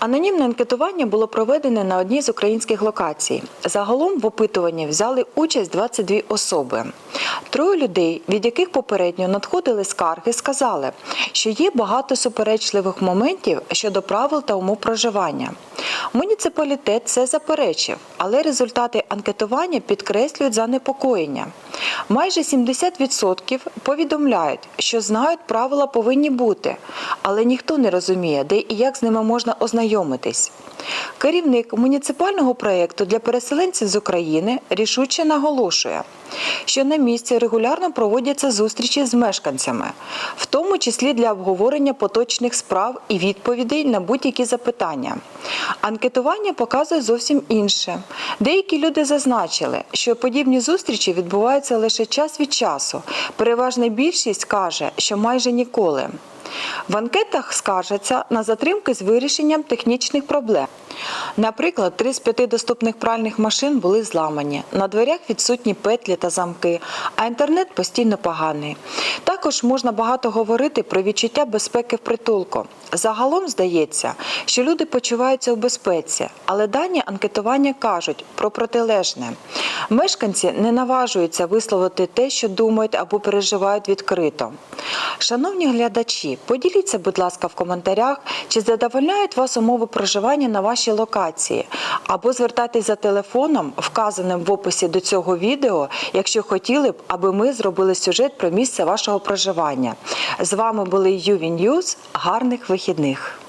Анонімне анкетування було проведене на одній з українських локацій. Загалом в опитуванні взяли участь 22 особи. Троє людей, від яких попередньо надходили скарги, сказали, що є багато суперечливих моментів щодо правил та умов проживання. Муніципалітет це заперечив, але результати анкетування підкреслюють занепокоєння. Майже 70% повідомляють, що знають, правила повинні бути, але ніхто не розуміє, де і як з ними можна ознайомитись. Керівник муніципального проєкту для переселенців з України рішуче наголошує, що на місці регулярно проводяться зустрічі з мешканцями, в тому числі для обговорення поточних справ і відповідей на будь-які запитання. Анкетування показує зовсім інше. Деякі люди зазначили, що подібні зустрічі відбуваються лише час від часу. Переважна більшість каже, що майже ніколи. В анкетах скаржаться на затримки з вирішенням технічних проблем. Наприклад, три з п'яти доступних пральних машин були зламані, на дверях відсутні петлі та замки, а інтернет постійно поганий. Також можна багато говорити про відчуття безпеки в притулку. Загалом здається, що люди почуваються у безпеці, але дані анкетування кажуть про протилежне. Мешканці не наважуються висловити те, що думають або переживають відкрито. Шановні глядачі, поділіться, будь ласка, в коментарях, чи задовольняють вас умови проживання на вашій локації, або звертайтесь за телефоном, вказаним в описі до цього відео, якщо хотіли б, аби ми зробили сюжет про місце вашого проживання. З вами були Юві Ньюз. Гарних вихідних!